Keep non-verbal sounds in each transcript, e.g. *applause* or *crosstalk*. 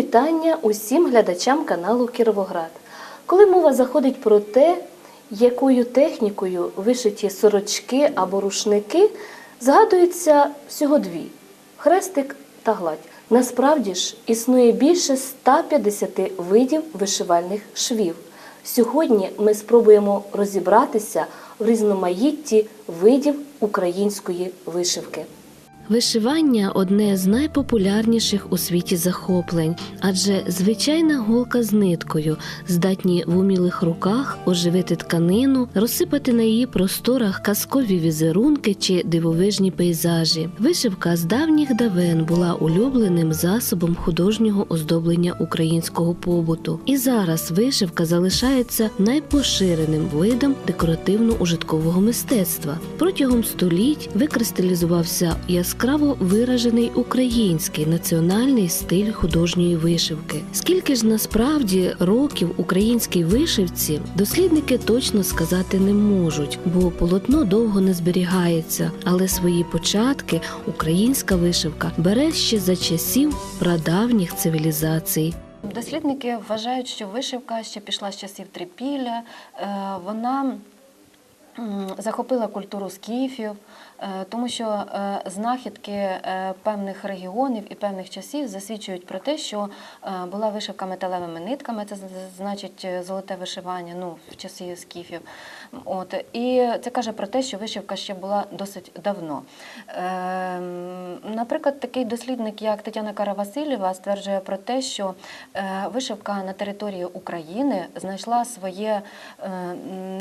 Вітання усім глядачам каналу Кіровоград. Коли мова заходить про те, якою технікою вишиті сорочки або рушники, згадується всього дві хрестик та гладь. Насправді ж існує більше 150 видів вишивальних швів. Сьогодні ми спробуємо розібратися в різноманітті видів української вишивки. Вишивання одне з найпопулярніших у світі захоплень, адже звичайна голка з ниткою здатні в умілих руках оживити тканину, розсипати на її просторах казкові візерунки чи дивовижні пейзажі. Вишивка з давніх давен була улюбленим засобом художнього оздоблення українського побуту. І зараз вишивка залишається найпоширеним видом декоративно-ужиткового мистецтва. Протягом століть викристалізувався яскраво виражений український національний стиль художньої вишивки. Скільки ж насправді років українській вишивці дослідники точно сказати не можуть, бо полотно довго не зберігається, але свої початки українська вишивка бере ще за часів прадавніх цивілізацій. Дослідники вважають, що вишивка ще пішла з часів трипілля. Е, Вона захопила культуру скіфів, е, тому що е, знахідки е, певних регіонів і певних часів засвідчують про те, що була вишивка металевими нитками, це значить золоте вишивання ну, в часи скіфів. От. І це каже про те, що вишивка ще була досить давно. Ем, Наприклад, такий дослідник, як Тетяна Каравасильєва, стверджує про те, що е, вишивка на території України знайшла своє, е,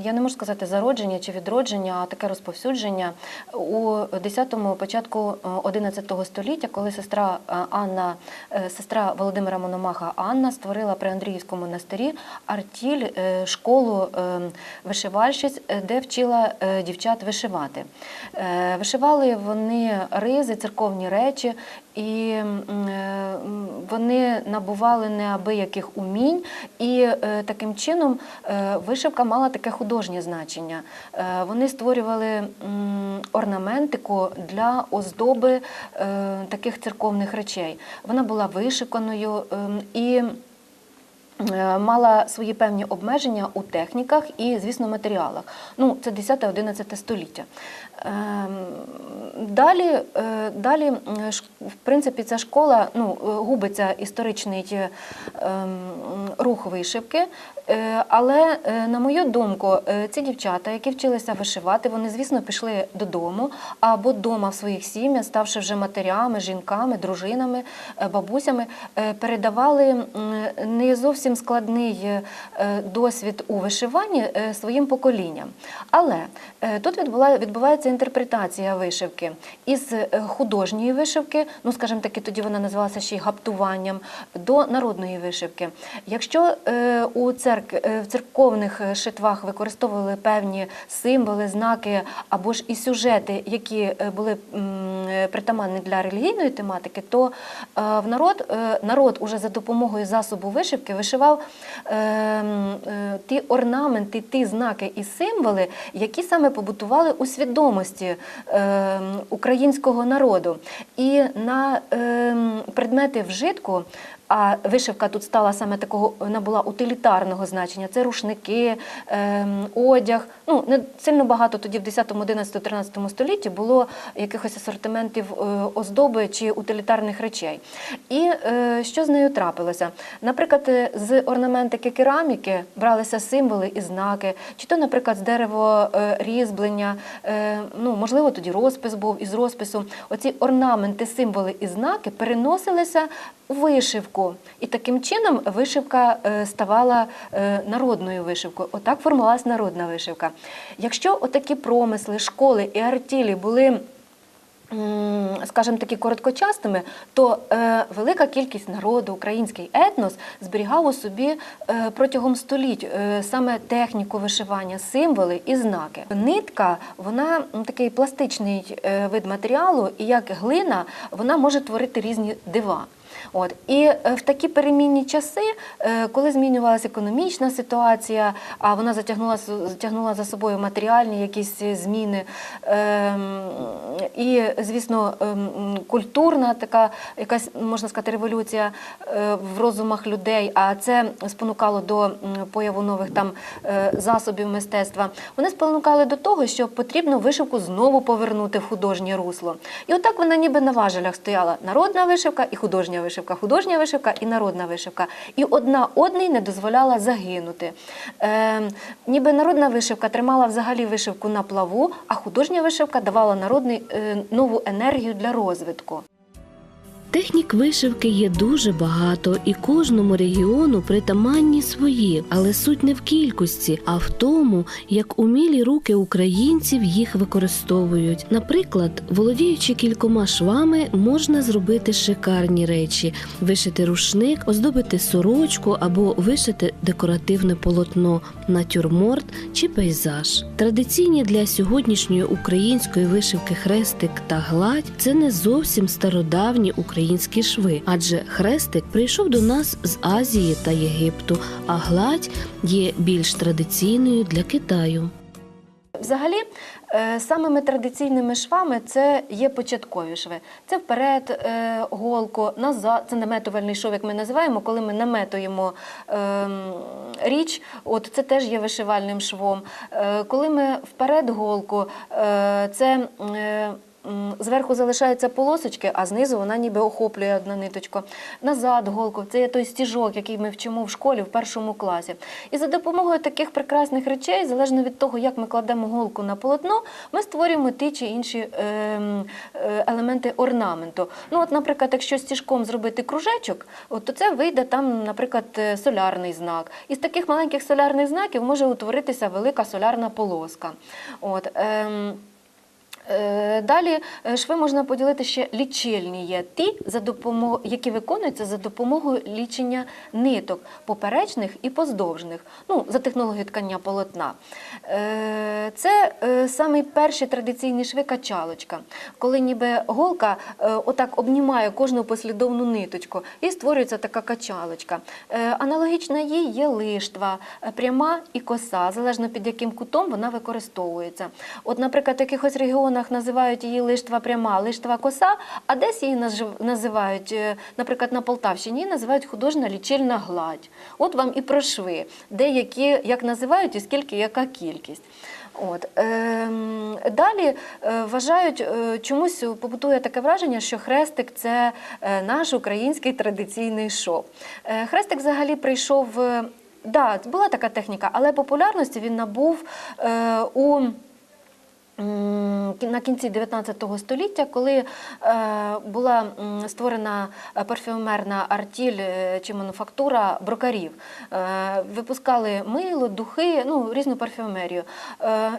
я не можу сказати зародження чи відродження, а таке розповсюдження у 10-му, початку е, 11 століття, коли сестра е, Анна, е, сестра Володимира Мономаха Анна створила при Андріївському монастирі артіль, е, школу е, вишивальщиць, е, де вчила е, дівчат вишивати. Е, Вишивали вони ризи, церковні речі, і вони набували неабияких умінь, і таким чином вишивка мала таке художнє значення. Вони створювали орнаментику для оздоби таких церковних речей. Вона була вишиканою ем, і. Е, Мала свої певні обмеження у техніках і, звісно, матеріалах. Ну, це 10-11 століття. Ем, Далі, е, далі, в принципі, ця школа ну, е, губиться історичний ем, рух вишивки. Е, Але, е, на мою думку, е, ці дівчата, які вчилися вишивати, вони, звісно, пішли додому або вдома в своїх сім'ях, ставши вже матерями, жінками, дружинами, бабусями, передавали не зовсім складний досвід у вишиванні своїм поколінням. Але тут відбувається інтерпретація вишивки із художньої вишивки, ну скажімо таки, тоді вона називалася ще й гаптуванням, до народної вишивки. Якщо у церк, е, в церковних е, шитвах використовували певні символи, знаки або ж і сюжети, які е, були е, притаманні для релігійної тематики, то е, в народ, е, народ уже за допомогою засобу вишивки вишивав е, е, ті орнаменти, ті знаки і символи, які саме побутували у свідомості е, українського народу. І на е, предмети вжитку. А вишивка тут стала саме такого, вона була утилітарного значення. Це рушники, ем, одяг. Ну не сильно багато тоді в 10, 11, 13 столітті було якихось асортиментів е, оздоби чи утилітарних речей. І е, що з нею трапилося? Наприклад, е, з орнаментики кераміки бралися символи і знаки, чи то, наприклад, з дерево різьблення, ну можливо, тоді розпис був із розпису. Оці орнаменти, символи і знаки переносилися у вишивку. І таким чином вишивка е, ставала е, народною вишивкою. Отак формувалася народна вишивка. Якщо отакі промисли, школи і артілі були скажімо таки, короткочастими, то е, велика кількість народу, український етнос зберігав у собі протягом століть саме техніку вишивання, символи і знаки. Нитка, вона такий пластичний вид матеріалу, і як глина, вона може творити різні дива. От і е, в такі перемінні часи, е, коли змінювалася економічна ситуація, а вона затягнула затягнула за собою матеріальні якісь зміни, ем, і звісно, ем, культурна така якась можна сказати революція е, в розумах людей. А це спонукало до появу нових там засобів мистецтва. Вони спонукали до того, що потрібно вишивку знову повернути в художнє русло. І отак вона ніби на важелях стояла народна вишивка і художня вишивка, художня вишивка і народна вишивка. І одна одній не дозволяла загинути. Е, ніби народна вишивка тримала взагалі вишивку на плаву, а художня вишивка давала народний е, нову енергію для розвитку. Технік вишивки є дуже багато, і кожному регіону притаманні свої, але суть не в кількості, а в тому, як умілі руки українців їх використовують. Наприклад, володіючи кількома швами, можна зробити шикарні речі: вишити рушник, оздобити сорочку або вишити декоративне полотно, натюрморт чи пейзаж. Традиційні для сьогоднішньої української вишивки хрестик та гладь це не зовсім стародавні українські шви, адже хрестик прийшов до нас з Азії та Єгипту, а гладь є більш традиційною для Китаю. Взагалі, е, самими традиційними швами це є початкові шви. Це вперед е, голку, назад, це наметувальний шов, як ми називаємо, коли ми наметуємо ем, річ, от це теж є вишивальним швом. Е, Коли ми вперед голку, це Зверху залишаються полосочки, а знизу вона ніби охоплює одна ниточка. Назад голку це той стіжок, який ми вчимо в школі в першому класі. І за допомогою таких прекрасних речей, залежно від того, як ми кладемо голку на полотно, ми створюємо ті чи інші ем, е, елементи орнаменту. Ну, от, наприклад, якщо стіжком зробити кружечок, то це вийде там, наприклад, е, солярний знак. Із таких маленьких солярних знаків може утворитися велика солярна полоска. От, ем, Далі е, шви можна поділити ще лічильні є ті, за допомогою, які виконуються за допомогою лічення ниток поперечних і поздовжних, ну, за технологією ткання полотна. Е, Це е, самий перший традиційний шви качалочка, коли ніби голка е, отак обнімає кожну послідовну ниточку і створюється така качалочка. Е, Аналогічна їй є лиштва, е, пряма і коса, залежно під яким кутом вона використовується. От, наприклад, в якихось регіонах називають її лиштва пряма, лиштва коса, а десь її називають, е, наприклад, на Полтавщині її називають художня лічильна гладь. От вам і про шви, де які, як називають і скільки яка кількість. От. Ем, далі е, вважають, е, чомусь побутує таке враження, що хрестик це наш український традиційний шов. Хрестик взагалі прийшов. Да, була така техніка, але популярності він набув у на кінці 19 століття, коли е, була створена е, парфюмерна артіль е, чи мануфактура брокарів. Випускали мило, духи, ну, різну парфюмерію.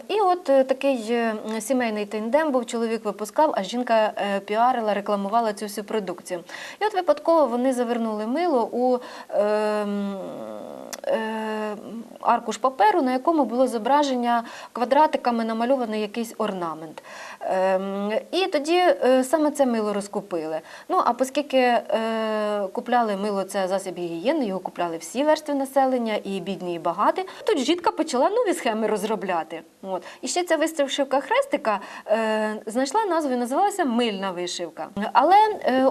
І от такий сімейний тендем був, чоловік випускав, а жінка піарила, рекламувала цю всю продукцію. І от випадково вони завернули мило у е, м, е, аркуш паперу, на якому було зображення квадратиками намальований якийсь орнамент. Ем, І тоді е, саме це мило розкупили. Ну а оскільки е, купляли мило, це засіб гігієни, його купляли всі верстви населення, і бідні, і багаті. Тут жінка почала нові схеми розробляти. От. І ще ця вишивка хрестика е, знайшла назву і називалася мильна вишивка. Але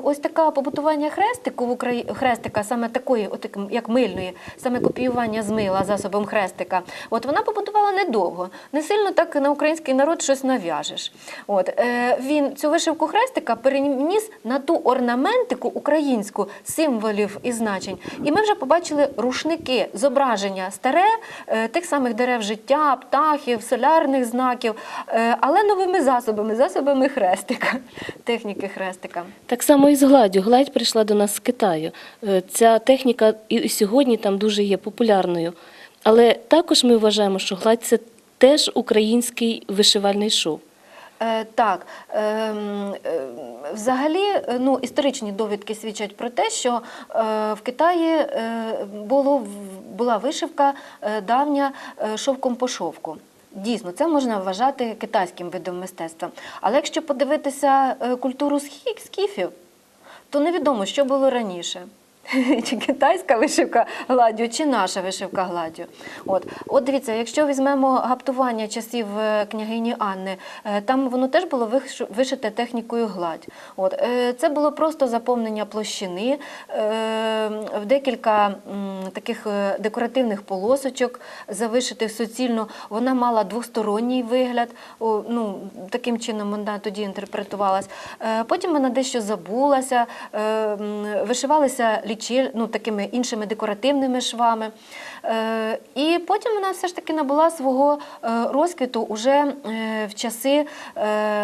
ось таке побутування хрестику в Украї... хрестика, саме такої, от як мильної, саме копіювання з мила засобом хрестика, от вона побутувала недовго. Не сильно так на український народ щось нав'яжеш. От е, він цю вишивку хрестика переніс на ту орнаментику українську символів і значень. І ми вже побачили рушники, зображення старе е, тих самих дерев життя, птахів, солярних знаків, е, але новими засобами, засобами хрестика, *laughs* техніки хрестика. Так само і з гладдю. Гладь прийшла до нас з Китаю. Ця техніка і сьогодні там дуже є популярною. Але також ми вважаємо, що гладь це теж український вишивальний шов. Е, Так, ем, е, взагалі, ну, історичні довідки свідчать про те, що е, в Китаї було, була вишивка давня шовком по шовку. Дійсно, це можна вважати китайським видом мистецтва. Але якщо подивитися культуру скіфів, то невідомо, що було раніше. *laughs* Чи китайська вишивка гладдю, чи наша вишивка гладдю. От, от дивіться, якщо візьмемо гаптування часів е, княгині Анни, е, там воно теж було вишите технікою гладь. От, е, це було просто заповнення площини в декілька таких декоративних полосочок, завишитих суцільно. Вона мала двосторонній вигляд. Ну, таким чином вона тоді інтерпретувалась. Потім вона дещо забулася, вишивалися лічиль, ну, такими іншими декоративними швами. Е, І потім вона все ж таки набула свого е, розквіту уже е, в часи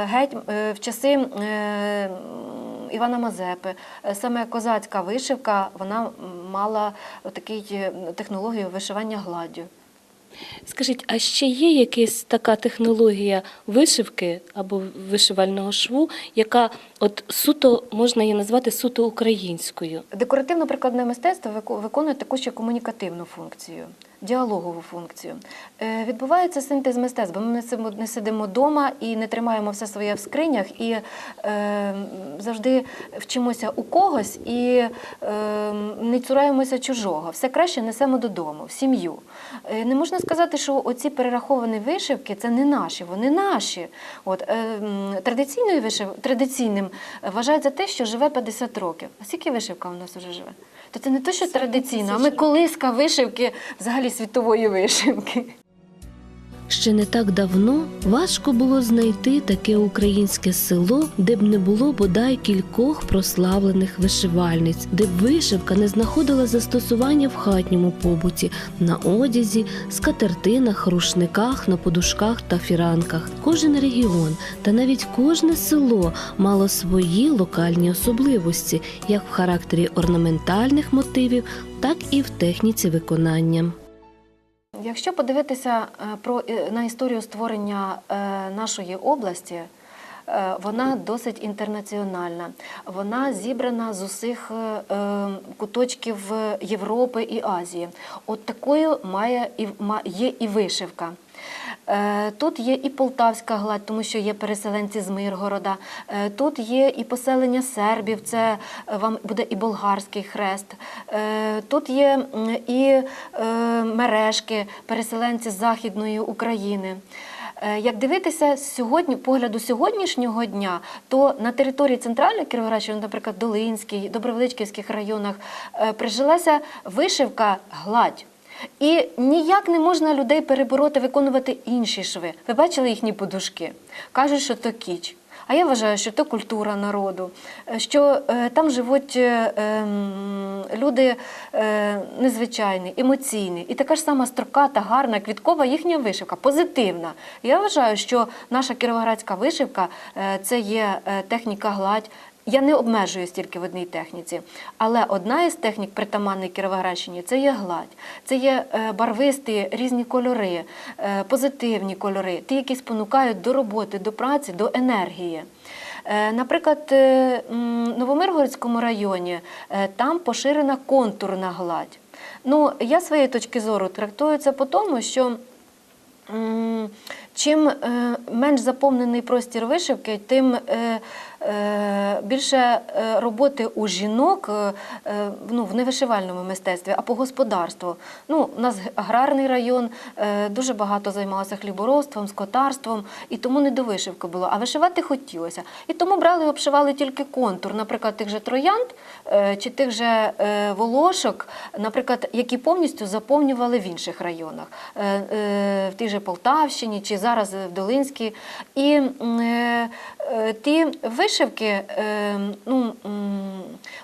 геть в часи. Івана Мазепи, саме козацька вишивка, вона мала такий технологію вишивання гладдю. Скажіть, а ще є якась така технологія вишивки або вишивального шву, яка от суто можна її назвати суто українською? Декоративно-прикладне мистецтво виконує таку ще комунікативну функцію, діалогову функцію. Е, Відбувається синтез мистецтв, бо ми не сидимо, вдома і не тримаємо все своє в скринях, і е, завжди вчимося у когось і е, не цураємося чужого. Все краще несемо додому, в сім'ю. Е, не можна сказати, що оці перераховані вишивки це не наші, вони наші. От, е, традиційною вишив... традиційним вважається те, що живе 50 років. А скільки вишивка у нас вже живе? То це не те, що традиційно, а ми колиска вишивки, взагалі світової вишивки. Ще не так давно важко було знайти таке українське село, де б не було бодай кількох прославлених вишивальниць, де б вишивка не знаходила застосування в хатньому побуті, на одязі, скатертинах, рушниках, на подушках та фіранках. Кожен регіон та навіть кожне село мало свої локальні особливості, як в характері орнаментальних мотивів, так і в техніці виконання. Якщо подивитися е, про е, на історію створення е, нашої області, вона досить інтернаціональна. Вона зібрана з усіх куточків Європи і Азії. От такою має є і вишивка. Е, Тут є і полтавська гладь, тому що є переселенці з Миргорода. Е, Тут є і поселення сербів, це вам буде і болгарський хрест. Е, Тут є і мережки, переселенці з Західної України. Як дивитися сьогодні, погляду сьогоднішнього дня, то на території центральної Кіровоградщини, наприклад, Долинській, Добровеличківських районах, прижилася вишивка гладь. І ніяк не можна людей перебороти виконувати інші шви. Ви бачили їхні подушки? Кажуть, що то кіч. А я вважаю, що то культура народу, е, що е, там живуть е, ем, люди е, незвичайні, емоційні. І така ж сама строката, гарна, квіткова їхня вишивка, позитивна. Я вважаю, що наша кіровоградська вишивка е, це є е, техніка гладь. Я не обмежуюсь тільки в одній техніці, але одна із технік притаманної Кіровоградщині це є гладь, це є е, барвисті різні кольори, е, позитивні кольори, ті, які спонукають до роботи, до праці, до енергії. Е, Наприклад, в Новомиргородському районі там поширена контурна гладь. Ну, я своєї точки зору трактую це по тому, що Чим менш заповнений простір вишивки, тим більше е, роботи у жінок е, е, ну, в невишивальному мистецтві, а по господарству. Ну, у нас аграрний район, е, дуже багато займалося хліборобством, скотарством, і тому не до вишивки було. А вишивати хотілося. І тому брали і обшивали тільки контур, наприклад, тих же троянд е, чи тих же е, волошок, наприклад, які повністю заповнювали в інших районах, Е, е, в тій же Полтавщині чи зараз в Долинській. І е, е, ті вишивки, е, ну,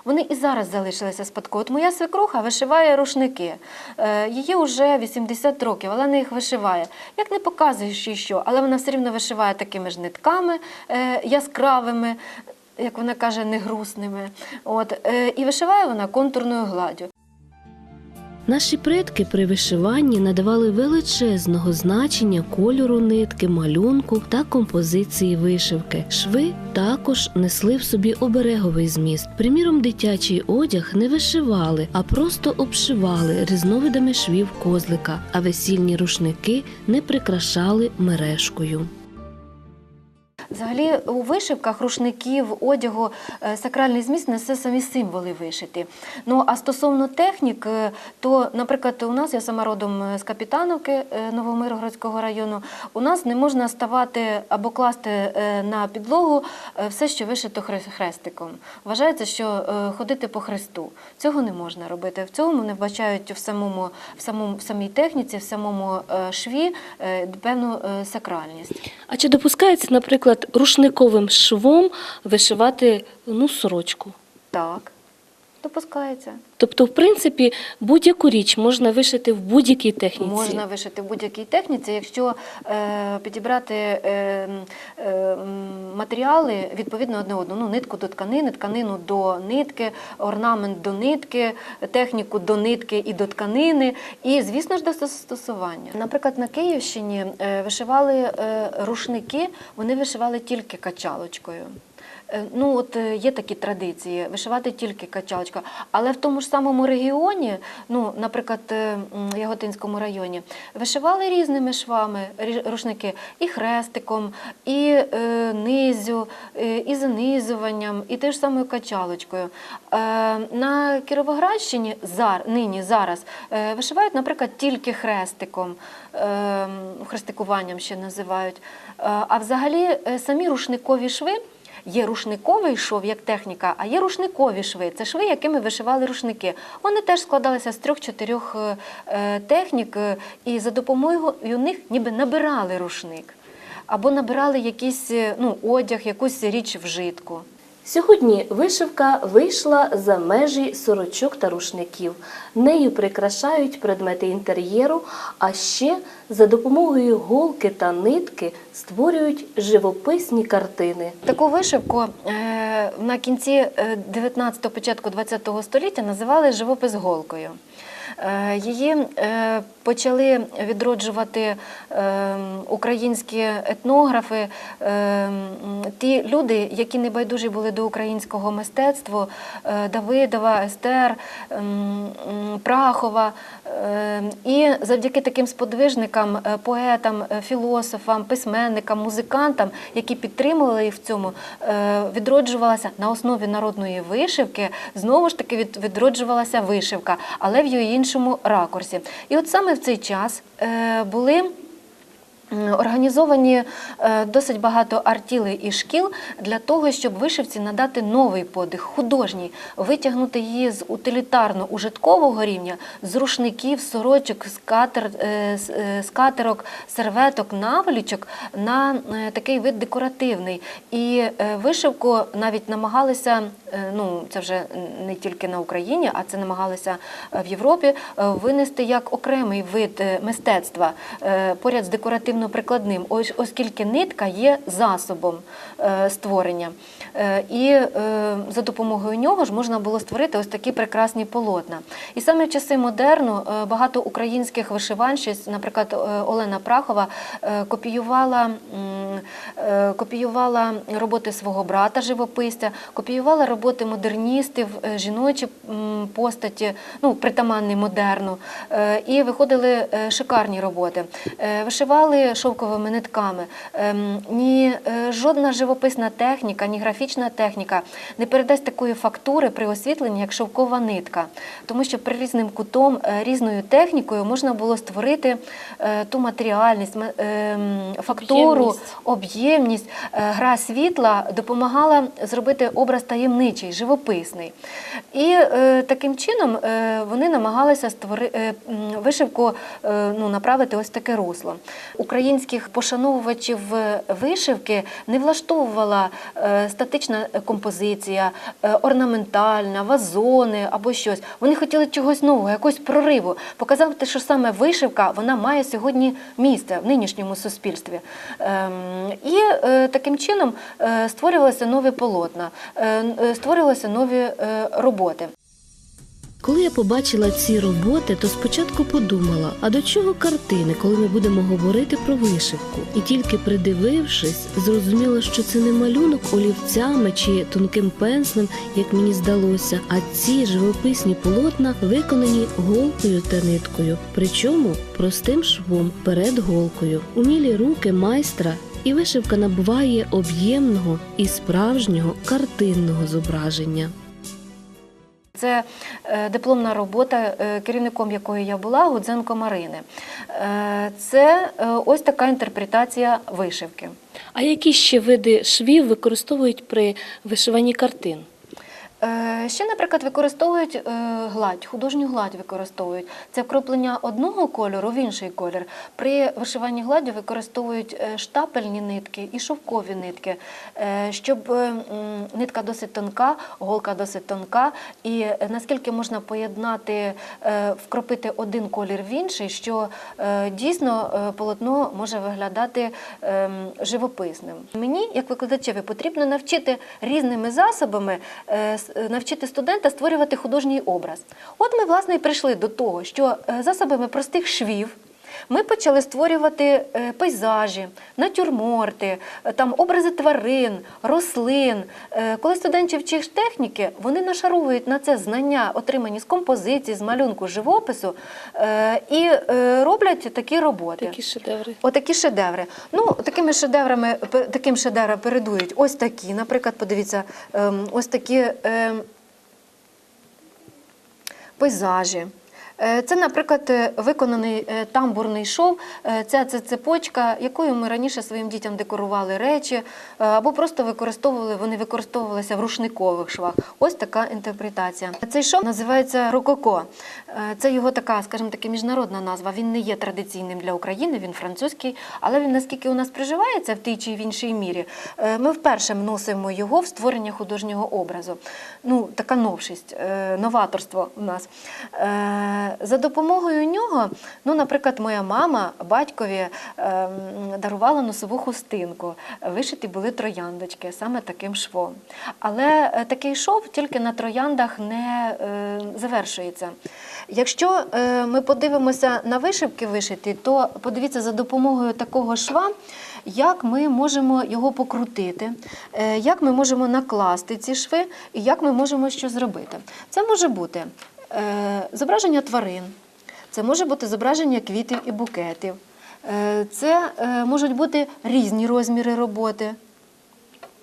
вони і зараз залишилися спадково. От моя свекруха вишиває рушники. Е, Її вже 80 років, але вона їх вишиває. Як не показуєш що, але вона все рівно вишиває такими ж нитками е, яскравими. Як вона каже, негрусними. От, е, і вишиває вона контурною гладдю. Наші предки при вишиванні надавали величезного значення кольору нитки, малюнку та композиції вишивки. Шви також несли в собі обереговий зміст. Приміром, дитячий одяг не вишивали, а просто обшивали різновидами швів козлика, а весільні рушники не прикрашали мережкою. Взагалі у вишивках рушників, одягу е, сакральний зміст несе самі символи вишити. Ну а стосовно технік, е, то, наприклад, у нас я сама родом е, з Капітановки Новомиргородського району. У нас не можна ставати або класти на підлогу все, що вишито хре- хрестиком. Вважається, що ходити по хресту. Цього не можна робити. В цьому не вбачають в самому в самому в самій техніці, в самому шві певну сакральність. А чи допускається, наприклад, рушниковим швом вишивати ну, сорочку? Так, допускається. Тобто, в принципі, будь-яку річ можна вишити в будь-якій техніці. Можна вишити в будь-якій техніці, якщо е, підібрати е, е, матеріали відповідно одне одному. Ну, нитку до тканини, тканину до нитки, орнамент до нитки, техніку до нитки і до тканини, і, звісно ж, до застосування. Наприклад, на Київщині е, вишивали е, рушники, вони вишивали тільки качалочкою. Е, Ну, от е, є такі традиції вишивати тільки качалочкою. Але в тому ж самому регіоні, ну, наприклад, е, м, Яготинському районі, вишивали різними швами рушники і хрестиком, і е, низю, і занизуванням, і теж самою качалочкою. Е, на Кіровоградщині зар, нині зараз е, вишивають, наприклад, тільки хрестиком, е, хрестикуванням ще називають. А взагалі самі рушникові шви. Є рушниковий шов як техніка, а є рушникові шви. Це шви, якими вишивали рушники. Вони теж складалися з трьох-чотирьох е, е, технік, е, і за допомогою них ніби набирали рушник. Або набирали якийсь ну, одяг, якусь річ вжитку. Сьогодні вишивка вийшла за межі сорочок та рушників. Нею прикрашають предмети інтер'єру, а ще за допомогою голки та нитки створюють живописні картини. Таку вишивку е, на кінці 19-го, початку 20-го століття називали живопис голкою. Е, Її е, почали відроджувати е, українські етнографи, ті люди, які небайдужі були до українського мистецтва, Давидова, Естер, Прахова. І завдяки таким сподвижникам, поетам, філософам, письменникам, музикантам, які підтримували їх в цьому, відроджувалася на основі народної вишивки, знову ж таки відроджувалася вишивка, але в її іншому ракурсі. І от саме в цей час е, були. Організовані е, досить багато артілей і шкіл для того, щоб вишивці надати новий подих, художній, витягнути її з утилітарно-ужиткового рівня, з рушників, сорочок, е, е, скатерок, серветок, наволічок на такий вид декоративний. І вишивку навіть намагалися, ну це вже не тільки на Україні, а це намагалися в Європі винести як окремий вид мистецтва поряд з декоративно-прикладним, оскільки нитка є засобом е, створення. Е, І е, за допомогою нього ж можна було створити ось такі прекрасні полотна. І саме в часи модерну багато українських вишиванщиць, наприклад, Олена Прахова, копіювала, копіювала роботи свого брата живописця, копіювала роботи модерністів, жіночі постаті, ну, притаманні модерну. І виходили шикарні роботи. Е, Шовковими нитками. Ем, Ні е, жодна живописна техніка, ні графічна техніка не передасть такої фактури при освітленні, як шовкова нитка. Тому що при різним кутом, е, різною технікою можна було створити е, ту матеріальність, ем, фактуру, Об'ємність. е, гра світла допомагала зробити образ таємничий, живописний. І таким чином вони намагалися створи, вишивку ну, направити ось таке русло. Українських пошановувачів вишивки не влаштовувала е, статична композиція, е, орнаментальна, вазони або щось. Вони хотіли чогось нового, якогось прориву, показати, що саме вишивка вона має сьогодні місце в нинішньому суспільстві. Ем, І е, таким чином створювалися нові полотна, створювалися нові роботи. Коли я побачила ці роботи, то спочатку подумала: а до чого картини, коли ми будемо говорити про вишивку? І тільки придивившись, зрозуміла, що це не малюнок олівцями чи тонким пензлем, як мені здалося, а ці живописні полотна виконані голкою та ниткою, причому простим швом перед голкою. Умілі руки майстра і вишивка набуває об'ємного і справжнього картинного зображення. Це е, дипломна робота, е, керівником якої я була, Гудзенко Марини. Е, Це ось така інтерпретація вишивки. А які ще види швів використовують при вишиванні картин? Е, Ще, наприклад, використовують е, гладь, художню гладь використовують. Це вкроплення одного кольору в інший колір. При вишиванні гладдю використовують е, штапельні нитки і шовкові нитки, щоб нитка досить тонка, голка досить тонка, і наскільки можна поєднати, вкропити один колір в інший, що дійсно полотно може виглядати ем, живописним. Мені, як викладачеві, потрібно навчити різними засобами навчити студента створювати художній образ. От ми, власне, і прийшли до того, що е, засобами простих швів. Ми почали створювати е, пейзажі, натюрморти, е, там образи тварин, рослин. Е, Коли студентів вчиш техніки, вони нашаровують на це знання, отримані з композиції, з малюнку, живопису, і роблять такі роботи. Такі шедеври. Отакі шедеври. Ну, такими шедеврами, таким шедеврам передують ось такі. Наприклад, подивіться, ем, ось такі ем, пейзажі. Е, Це, наприклад, е, виконаний е, тамбурний шов. Ця це цепочка, якою ми раніше своїм дітям декорували речі, або просто використовували, вони використовувалися в рушникових швах. Ось така інтерпретація. Цей шов називається рококо. Це його така, скажімо таки, міжнародна назва. Він не є традиційним для України, він французький, але він наскільки у нас приживається в тій чи в іншій мірі, ми вперше вносимо його в створення художнього образу. Ну, така новшість, новаторство у нас. Е, За допомогою нього, ну, наприклад, моя мама батькові ем, дарувала носову хустинку. Вишиті були трояндочки саме таким швом. Але е, такий шов тільки на трояндах не е, завершується. Якщо ми подивимося на вишивки вишиті, то подивіться за допомогою такого шва, як ми можемо його покрутити, як ми можемо накласти ці шви і як ми можемо що зробити. Це може бути зображення тварин, це може бути зображення квітів і букетів, е, це е, можуть бути різні розміри роботи.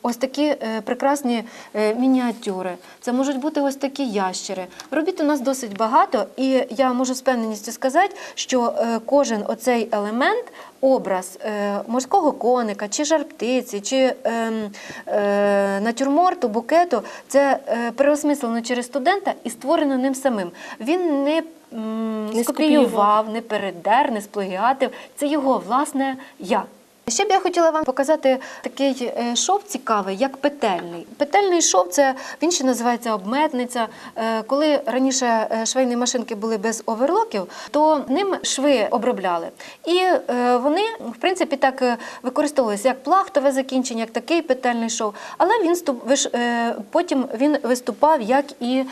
Ось такі е, прекрасні е, мініатюри. Це можуть бути ось такі ящери. Робіт у нас досить багато, і я можу з певненістю сказати, що е, кожен оцей елемент, образ е, морського коника, чи жар-птиці, чи ем, е, натюрморту, букету, це е, переосмислено через студента і створено ним самим. Він не м, Не скопіював. не передер, не сплагіатив. Це його власне я. Ще б я хотіла вам показати такий е, шов цікавий, як петельний. Петельний шов це він ще називається обметниця. Е, Коли раніше е, швейні машинки були без оверлоків, то ним шви обробляли. І вони, в принципі, так використовувалися як плахтове закінчення, як такий петельний шов. Але він потім він виступав як і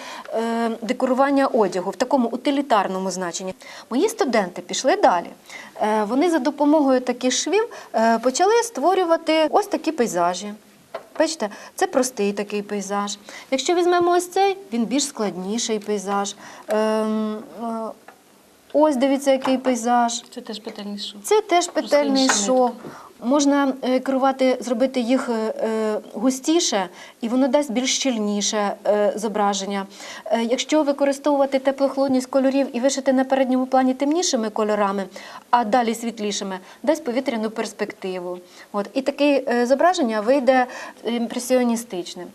декорування одягу в такому утилітарному значенні. Мої студенти пішли далі. Е, Вони за допомогою таких швів е, почали створювати ось такі пейзажі. Бачите, це простий такий пейзаж. Якщо візьмемо ось цей, він більш складніший пейзаж. Ем, е, ось дивіться, який пейзаж. Це теж петельний шов. Це теж петельний шов. Можна е, керувати, зробити їх е, е, густіше, і воно дасть більш щільніше зображення. Якщо використовувати теплохолодність кольорів і вишити на передньому плані темнішими кольорами, а далі світлішими, дасть повітряну перспективу. От. І таке зображення вийде імпресіоністичним.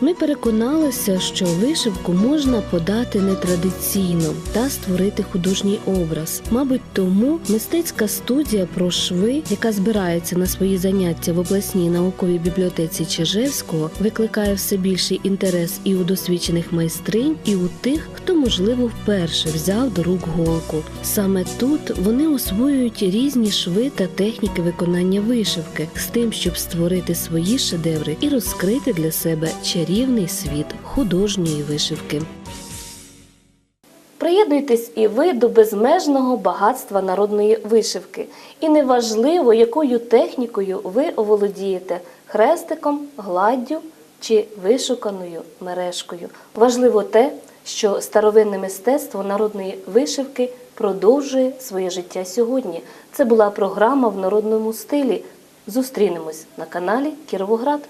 Ми переконалися, що вишивку можна подати нетрадиційно та створити художній образ. Мабуть, тому мистецька студія про шви, яка збирається на свої заняття в обласній науковій бібліотеці Чижевського, викликає все більший інтерес і у досвідчених майстринь, і у тих, хто можливо вперше взяв до рук голку. Саме тут вони освоюють різні шви та техніки виконання вишивки з тим, щоб створити свої шедеври і розкрити для себе чарівний світ художньої вишивки. Приєднуйтесь і ви до безмежного багатства народної вишивки. І неважливо, якою технікою ви оволодієте хрестиком, гладдю чи вишуканою мережкою. Важливо те, що старовинне мистецтво народної вишивки продовжує своє життя сьогодні. Це була програма в народному стилі. Зустрінемось на каналі Кіровоград.